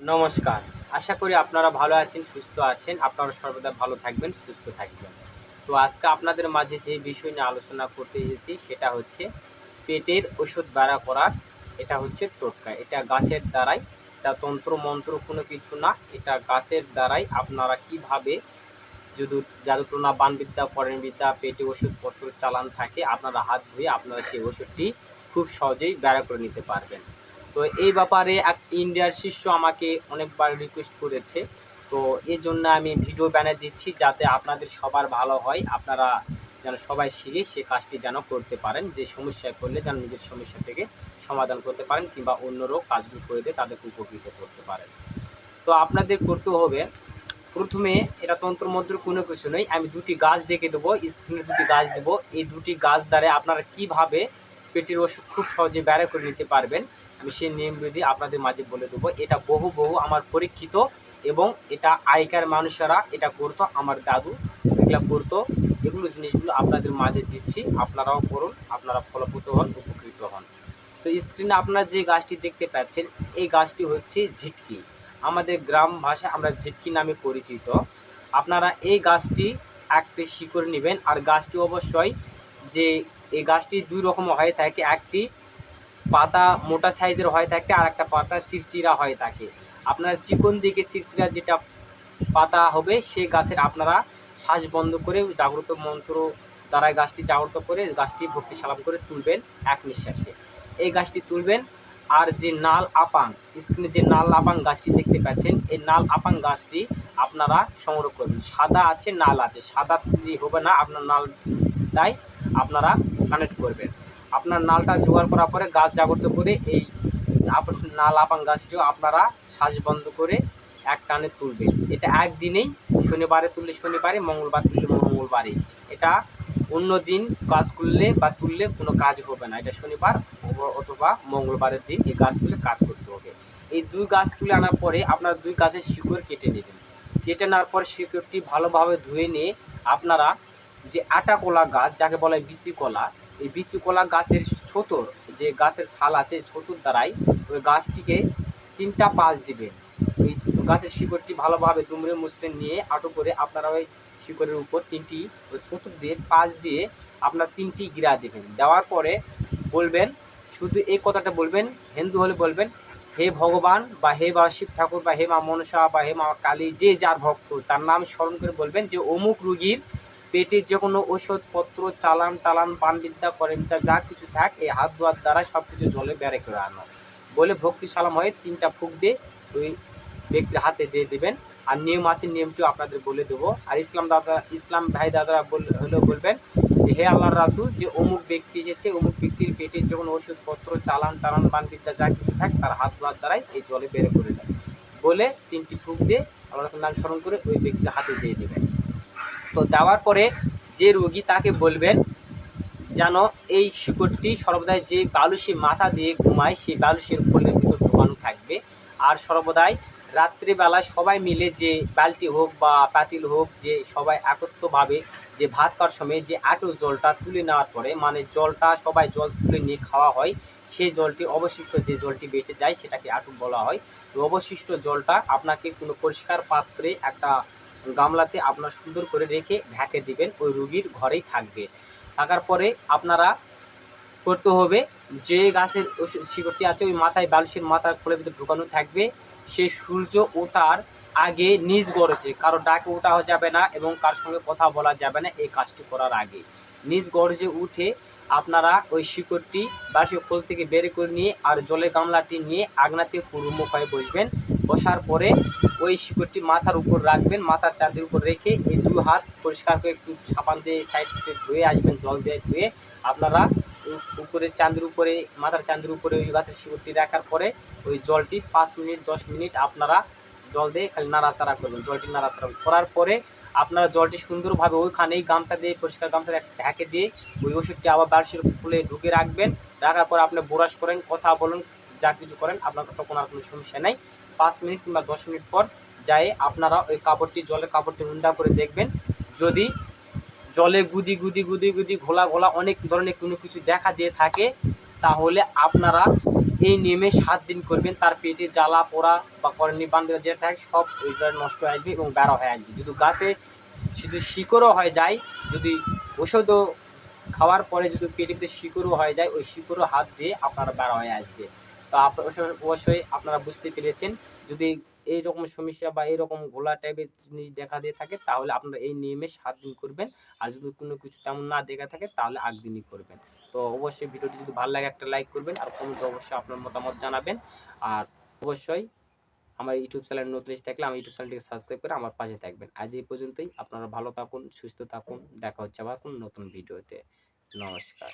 নমস্কার। আশা করি আপনারা ভালো আছেন, সুস্থ আছেন। আপনারা সর্বদা ভালো থাকবেন, সুস্থ থাকবেন। তো আজকে আপনাদের মাঝে যে বিষয় নিয়ে আলোচনা করতে এসেছি, সেটা হচ্ছে পেটের ওষুধ বাড়া করার এটা হচ্ছে টোটকা। এটা গাছের দ্বারাই, এটা তন্ত্র মন্ত্র কোনো কিছু না, এটা গাছের দ্বারাই আপনারা কীভাবে যদি জাদুটনা বানবিদ্যা বিদ্যা পেটে ওষুধপত্র চালান থাকে, আপনারা হাত ধুয়ে আপনারা সেই ওষুধটি খুব সহজেই বেড়া করে নিতে পারবেন। তো এই ব্যাপারে ইন্ডিয়ার শিষ্য আমাকে অনেকবার রিকোয়েস্ট করেছে। তো এই জন্য আমি ভিডিও ব্যানার দিচ্ছি যাতে আপনাদের সবার ভালো হয়, আপনারা যেন সবাই শিখে সে কাজটি যেন করতে পারেন, যে সমস্যায় পড়লে যেন নিজের সমস্যা থেকে সমাধান করতে পারেন কিংবা অন্যরাও কাজগুলো করে দিয়ে তাদেরকে উপকৃত করতে পারেন। তো আপনাদের করতে হবে, প্রথমে এটা তন্ত্রমন্ত্র কোনো কিছু নেই আমি দুটি গাছ দেখে দেবো, স্ক্রিনে দুটি গাছ দেবো, এই দুটি গাছ দ্বারা আপনারা কীভাবে পেটের ওষুধ খুব সহজে বেড়া করে নিতে পারবেন আমি সেই নিয়মবিধি আপনাদের মাঝে বলে দেবো। এটা বহু বহু আমার পরীক্ষিত এবং এটা আগেকার মানুষেরা এটা করতো, আমার দাদু এগুলো করতো। এগুলো জিনিসগুলো আপনাদের মাঝে দিচ্ছি, আপনারাও করুন, আপনারা ফলপ্রদ হন, উপকৃত হন। তো স্ক্রিনে আপনারা যে গাছটি দেখতে পাচ্ছেন, এই গাছটি হচ্ছে ঝিটকি। আমাদের গ্রাম ভাষায় আমরা ঝিটকি নামে পরিচিত। আপনারা এই গাছটি একটি শিকড় নেবেন, আর গাছটি অবশ্যই যে এই গাছটি দুই রকম হয়ে থাকে, একটি পাতা মোটা সাইজের হয়ে থাকে আর একটা পাতা চিরচিরা হয়ে থাকে। আপনার চিকন দিকে চিরচিরা যেটা পাতা হবে সে গাছের আপনারা শ্বাস বন্ধ করে জাগ্রত মন্ত্র দ্বারা গাছটি জাগ্রত করে গাছটি ভক্তি সালাম করে তুলবেন এক নিঃশ্বাসে। এই গাছটি তুলবেন, আর যে নাল আপাং, স্ক্রিনে যে নাল আপাং গাছটি দেখতে পাচ্ছেন, এই নাল আপাং গাছটি আপনারা সংগ্রহ করবেন। সাদা আছে, নাল আছে, সাদা যে হবে না, আপনার নালটাই আপনারা কানেক্ট করবেন। আপনার নালটা জোগাড় করার পরে গাছ জাগ্রত করে এই নাল আপাং গাছটিও আপনারা শ্বাস বন্ধ করে এক টানে তুলবেন। এটা একদিনেই শনিবারে তুললে শনিবারে, মঙ্গলবার তুললে মঙ্গলবারে। এটা অন্য দিন কাজ করলে বা তুললে কোনো কাজ হবে না। এটা শনিবার অথবা মঙ্গলবারের দিন এই গাছ তুলে কাজ করতে হবে। এই দুই গাছ তুলে আনার পরে আপনারা দুই গাছের শিকড় কেটে নেবেন। কেটে নেওয়ার পর শিকড়টি ভালোভাবে ধুয়ে নিয়ে আপনারা যে আটা কলা গাছ, যাকে বলা হয় বিচি কলা এই বিচি কলা গাছের ছোটোর যে গাছের ছাল আছে ছোটোর দ্বারাই ওই গাছটিকে তিনটা পাশ দিবেন ওই গাছের শিকড়টি ভালোভাবে দুমড়ে মুচড়ে নিয়ে আটো করে আপনারা ওই শিকড়ের উপর তিনটি ওই ছোটো দিয়ে পাশ দিয়ে আপনার তিনটি গিরা দেবেন। দেওয়ার পরে বলবেন, শুধু এই কথাটা বলবেন, হিন্দু হলে বলবেন, হে ভগবান বা হে বা শিব ঠাকুর বা হে মা মনসা বা হে মা কালী, যে যার ভক্ত, তার নাম স্মরণ করে বলবেন যে অমুক রুগীর পেটে যে কোনো ওষুধপত্র চালান টালান পানবিদ্যা করেবিদ্যা যা কিছু থাক, এই হাত ধোয়ার দ্বারা সব কিছু জলে বেড়ে করে আনো। বলে ভক্তি সালাম হয়ে তিনটা ফুক দিয়ে ওই ব্যক্তির হাতে দিয়ে দেবেন। আর নিয়ম আছে, নিয়মটিও আপনাদের বলে দেবো। আর ইসলাম দাদা, ইসলাম ভাই দাদারা হলেও বলবেন হে আল্লাহর রাসুল, যে অমুক ব্যক্তি এসেছে, অমুক ব্যক্তির পেটে যে কোনো ওষুধপত্র চালান টালান পানবিদ্যা যা কিছু থাক, তার হাত ধোয়ার দ্বারাই এই জলে বেড়ে করে দেয়। বলে তিনটি ফুক দিয়ে আল্লাহ রাসুল নাম স্মরণ করে ওই ব্যক্তির হাতে দিয়ে দেবেন। তো দেওয়ার পরে যে রোগী তাকে বলবেন যেন এই শিকড়টি সর্বদাই যে বালুসি মাথা দিয়ে ঘুমায়, সেই বালুসের কোলের ভিতর ঢোকানো থাকবে। আর সর্বদাই রাত্রিবেলায় সবাই মিলে যে বালতি হোক বা পাতিল হোক, যে সবাই একত্রভাবে যে ভাত খাওয়ার সময় যে আটো জলটা তুলে নেওয়ার পরে মানে জলটা সবাই জল তুলে নিয়ে খাওয়া হয়, সেই জলটি অবশিষ্ট যে জলটি বেঁচে যায় সেটাকে আটু বলা হয়। তো অবশিষ্ট জলটা আপনাকে কোনো পরিষ্কার পাত্রে একটা গামলাতে আপনার সুন্দর করে রেখে ঢেকে দিবেন, ওই রুগীর ঘরেই থাকবে। থাকার পরে আপনারা করতে হবে, যে গাছের শিকড়টি আছে, ওই মাথায় বালুসের মাথার খোলের ভিতরে ঢুকানো থাকবে। সে সূর্য ওঠার আগে নিজ গরজে, কারও ডাকে ওঠা যাবে না এবং কার সঙ্গে কথা বলা যাবে না, এই কাজটি করার আগে। নিজ গরজে উঠে আপনারা ওই শিকড়টি বাসের খোল থেকে বের করে নিয়ে আর জলের গামলাটি নিয়ে আগনাতে পুরুমুখ হয়ে বসবেন। বসার পরে ওই শিকড়টি মাথার উপর রাখবেন, মাথার চাঁদের উপর রেখে এই দু হাত পরিষ্কার করে একটু সাবান দিয়ে সাইড থেকে ধুয়ে আসবেন, জল দিয়ে ধুয়ে। আপনারা উপরে চাঁদের উপরে, মাথার চাঁদের উপরে ওই গাছের শিকড়টি রাখার পরে ওই জলটি পাঁচ মিনিট, দশ মিনিট আপনারা জল দিয়ে খালি নাড়াচাড়া করবেন, জলটি নাড়াচাড়া করার পরে আপনারা জলটি সুন্দরভাবে ওইখানেই গামছা দিয়ে, পরিষ্কার গামছা ঢেকে দিয়ে ওই ওষুধটি আবার বার্ষিক ফুলে ঢুকে রাখবেন। রাখার পর আপনি বোরাস করেন, কথা বলুন, যা কিছু করেন, আপনার তখন আর কোনো সমস্যা নেই। পাঁচ মিনিট কিংবা দশ মিনিট পর যায় আপনারা ওই কাপড়টি, জলের কাপড়টি উন্ডা করে দেখবেন। যদি জলে গুদি গুদি গুদি গুদি ঘোলা ঘোলা অনেক ধরনের কোনো কিছু দেখা দিয়ে থাকে তাহলে আপনারা এই নিয়মে সাত দিন করবেন, তার পেটে জ্বালা, পোড়া বা করণি বান্ধব যেটা থাকে সব নষ্ট হয়ে আসবে এবং বেড়া হয়ে আসবে। যদি গাছে শুধু শিকড়ও হয়ে যায়, যদি ওষুধও খাওয়ার পরে যদি ভিতরে শিকড়ও হয়ে যায়, ওই শিকড়ও হাত দিয়ে আপনারা বেড়া হয়ে আসবে। তো আপনার অবশ্যই আপনারা বুঝতে পেরেছেন। যদি এইরকম সমস্যা বা এরকম ঘোলা টাইপের জিনিস দেখা দিয়ে থাকে, তাহলে আপনারা এই নিয়মে সাত দিন করবেন। আর যদি কোনো কিছু তেমন না দেখা থাকে, তাহলে আট দিনই করবেন। তো অবশ্যই ভিডিওটি যদি ভালো লাগে, একটা লাইক করবেন। আর কমেন্টে অবশ্যই আপনার মতামত জানাবেন। আর অবশ্যই আমার ইউটিউব চ্যানেল নতুন এসে থাকলে আমার ইউটিউব চ্যানেলটিকে সাবস্ক্রাইব করে আমার পাশে থাকবেন। আজ এই পর্যন্তই। আপনারা ভালো থাকুন, সুস্থ থাকুন। দেখা হচ্ছে আবার কোন নতুন ভিডিওতে। নমস্কার।